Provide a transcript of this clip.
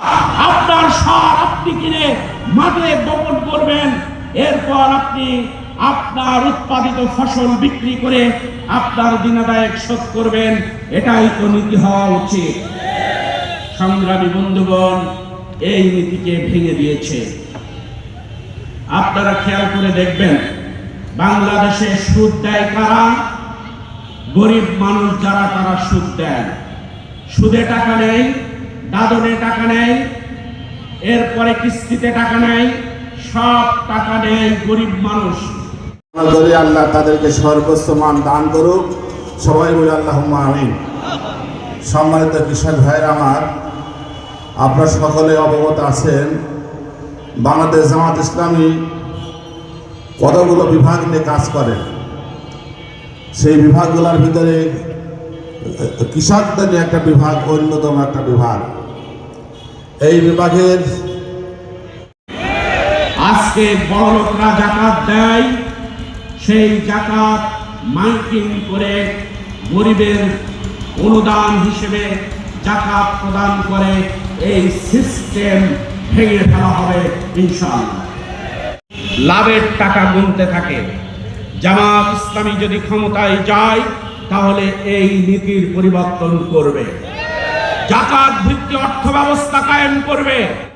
আপনার সার আপনি কিনে মাঠে বপন করবেন। এরপর আপনি আপনার উৎপাদিত ফসল বিক্রি করে আপনার দিনাদায়ক শোধ করবেন। এটাই তো নীতি হওয়া উচিত। সংগ্রামী বন্ধুগণ, এই নীতিকে ভেঙে দিয়েছে। আপনারা খেয়াল করে দেখবেন, বাংলাদেশে সুদ দেয় কারা? গরিব মানুষ যারা তারা সুদ দেয়। সুদে টাকা নেই দাদনে টাকা নেই, এরপরে কিস্তিতে টাকা নেই, সব টাকা নেই গরিব মানুষ। আল্লাহ তাদেরকে সর্বোচ্চ মান দান করুক। সবাই বলে আল্লাহ আমিন। সম্মানিত কৃষক ভাইয়ের আমার, আপনারা সকলে অবগত আছেন, বাংলাদেশ জামাত ইসলামী কতগুলো বিভাগ নিয়ে কাজ করে। সেই বিভাগগুলোর ভিতরে কৃষকদের নিয়ে একটা বিভাগ, অন্যতম একটা বিভাগ। এই বিভাগের আজকে বড় লোকরা জাকাত দেয়, সেই জাকাত মাইকিং করে গরিবের অনুদান হিসেবে জাকাত প্রদান করে, এই সিস্টেম ভেঙে ফেলা হবে ইনশাআল্লাহ। লাভের টাকা গুনতে থাকে। জামাত ইসলামী যদি ক্ষমতায় যায়, তাহলে এই নীতির পরিবর্তন করবে। জাকাত ভিত্তিক অর্থ ব্যবস্থা কায়েম করবে।